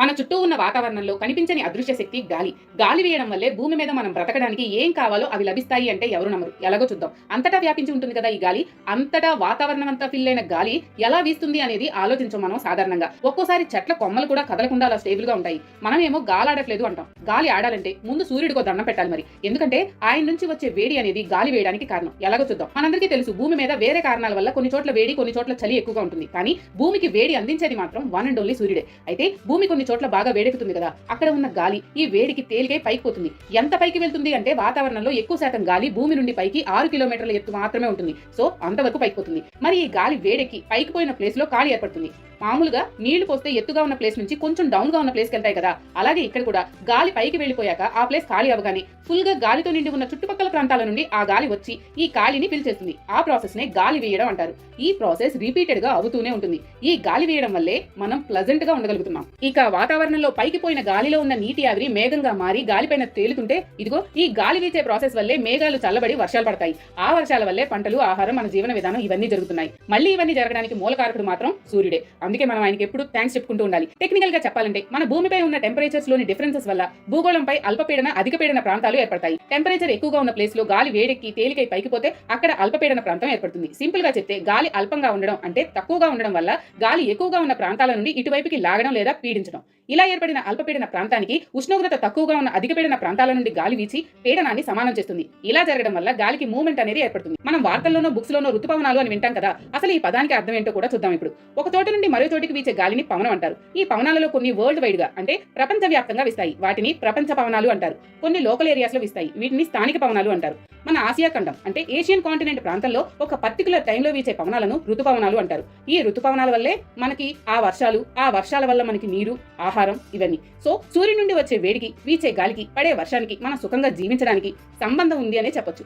మన చుట్టూ ఉన్న వాతావరణంలో కనిపించని అదృశ్య శక్తి గాలి. గాలి వేయడం వల్లే భూమి మీద మనం బ్రతకడానికి ఏం కావాలో అవి లభిస్తాయి అంటే ఎవరు నమ్మరు. ఎలాగో చూద్దాం. అంతటా వ్యాపించి ఉంటుంది కదా ఈ గాలి? అంతటా వాతావరణం అంతా ఫిల్ అయిన గాలి ఎలా వీస్తుంది అనేది ఆలోచించం మనం సాధారణంగా. ఒక్కోసారి చెట్ల కొమ్మలు కూడా కదలకుండా అలా స్టేబుల్గా ఉంటాయి. మనమేమో గాలి ఆడట్లేదు అంటాం. గాలి ఆడాలంటే ముందు సూర్యుడికో దండం పెట్టాలి మరి. ఎందుకంటే ఆయన నుంచి వచ్చే వేడి అనేది గాలి వేయడానికి కారణం. ఎలాగో చూద్దాం. మనందరికీ తెలుసు భూమి మీద వేరే కారణాల వల్ల కొన్ని చోట్ల వేడి కొన్ని చోట్ల చలి ఎక్కువగా ఉంటుంది. కానీ భూమికి వేడి అందించేది మాత్రం వన్ అండ్ ఓన్లీ సూర్యుడే. అయితే భూమి కొన్ని చోట్ల బాగా వేడెక్కుతుంది కదా అక్కడ ఉన్న గాలి ఈ వేడికి తేలికై పైకి పోతుంది ఎంత పైకి వెళ్తుంది అంటే వాతావరణంలో ఎక్కువ శాతం గాలి భూమి నుండి పైకి ఆరు కిలోమీటర్ల ఎత్తు మాత్రమే ఉంటుంది. సో అంతవరకు పైకి పోతుంది మరి ఈ గాలి వేడెక్కి పైకి పోయిన ప్లేస్లో గాలి ఏర్పడుతుంది. మామూలుగా నీళ్ళు పోస్తే ఎత్తుగా ఉన్న ప్లేస్ నుంచి కొంచెం డౌన్గా ఉన్న ప్లేస్కి వెళ్తాయి కదా. అలాగే ఇక్కడ కూడా గాలి పైకి వెళ్ళిపోయాక ఆ ప్లేస్ ఖాళీ అవగానే ఫుల్గా గాలితో నిండి ఉన్న చుట్టుపక్కల ప్రాంతాల నుండి ఆ గాలి వచ్చి ఈ గాలిని పిలిచేస్తుంది. ఆ ప్రాసెస్ నే గాలి వేయడం అంటారు. ఈ ప్రాసెస్ రిపీటెడ్గా అవుతూనే ఉంటుంది. ఈ గాలి వేయడం వల్లే మనం ప్లజెంట్గా ఉండగలుగుతున్నాం. ఇక వాతావరణంలో పైకి పోయిన గాలిలో ఉన్న నీటి ఆవిరి మేఘంగా మారి గాలిపైన తేలుతుంటే ఇదిగో ఈ గాలి వీచే ప్రాసెస్ వల్లే మేఘాలు చల్లబడి వర్షాలు పడతాయి. ఆ వర్షాల వల్లే పంటలు ఆహారం మన జీవన విధానం ఇవన్నీ జరుగుతున్నాయి. మళ్ళీ ఇవన్నీ జరగడానికి మూల కారకుడు మాత్రం సూర్యుడే. అందుకే మనం ఆయనకి ఎప్పుడు థ్యాంక్స్ చెప్పుకుంటూ ఉండాలి. టెక్నికల్గా చెప్పాలంటే మన భూమిపై ఉన్న టెంపరేచర్స్లోని డిఫరెన్సెస్ వల్ల భూగోళంపై అల్పపీడన అధిక పీడన ప్రాంతాలు ఏర్పడతాయి. టెంపరేచర్ ఎక్కువగా ఉన్న ప్లేస్లో గాలి వేడెక్కి తేలికై పైకి పోతే అక్కడ అల్పపీడన ప్రాంతం ఏర్పడుతుంది. సింపుల్గా చెప్తే గాలి అల్పంగా ఉండడం అంటే తక్కువగా ఉండడం వల్ల గాలి ఎక్కువగా ఉన్న ప్రాంతాల నుండి ఇటువైపుకి లాగడం లేదా పీడించడం. ఇలా ఏర్పడిన అల్పపీడన ప్రాంతానికి ఉష్ణోగ్రత తక్కువగా ఉన్న అధికపీడన ప్రాంతాల నుండి గాలి వీచి పీడనాన్ని సమానం చేస్తుంది. ఇలా జరగడం వల్ల గాలికి మూవ్మెంట్ అనేది ఏర్పడుతుంది. మనం వార్తల్లోనో బుక్స్ లోనో ఋతుపవనాలు అని వింటాం కదా అసలు ఈ పదానికి అర్థం ఏంటో కూడా చూద్దాం ఇప్పుడు. ఒక చోట నుండి మరో చోటికి వీచే గాలిని పవనం అంటారు. ఈ పవనాలలో కొన్ని వరల్డ్ వైడ్గా అంటే ప్రపంచ వ్యాప్తంగా వీస్తాయి. వాటిని ప్రపంచ పవనాలు అంటారు. కొన్ని లోకల్ ఏరియాస్లో విస్తాయి. వీటిని స్థానిక పవనాలు అంటారు. మన ఆసియా ఖండం అంటే ఏషియన్ కాంటినెంట్ ప్రాంతంలో ఒక పర్టికులర్ టైంలో వీచే పవనాలను ఋతుపవనాలు అంటారు. ఈ ఋతుపవనాల వల్లే మనకి ఆ వర్షాలు ఆ వర్షాల వల్ల మనకి నీరు ఆహారం ఇవన్నీ. సో సూర్యుడి నుండి వచ్చే వేడికి వీచే గాలికి పడే వర్షానికి మనం సుఖంగా జీవించడానికి సంబంధం ఉంది అనే చెప్పొచ్చు.